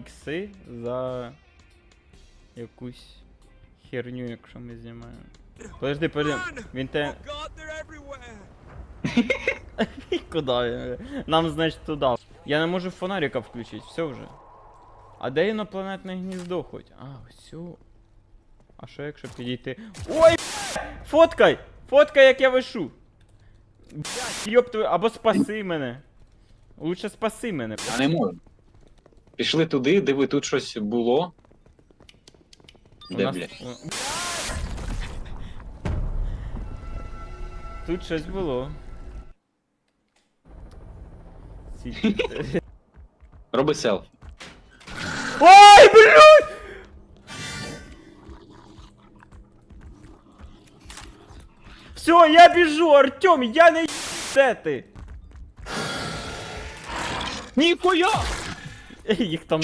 ікси за якусь херню, якщо ми знімаємо. Подожди, подожди. Він те. Куди він? Нам, значить, туди. Я не можу фонарика включити, все вже. А де інопланетне гніздо хоч? А, все. А що якщо підійти. Ой! Фоткай! Фоткай, як я вишу! Блядь, Йоп твою, або спаси мене. Лучше спаси мене. Я не можу. Пішли туди, диви, тут щось було. Де, нас- блядь? Тут щось було. Роби селфі. Ой, блядь! Все, я біжу, Артем, я не Де ти? Ніхуя! Їх там.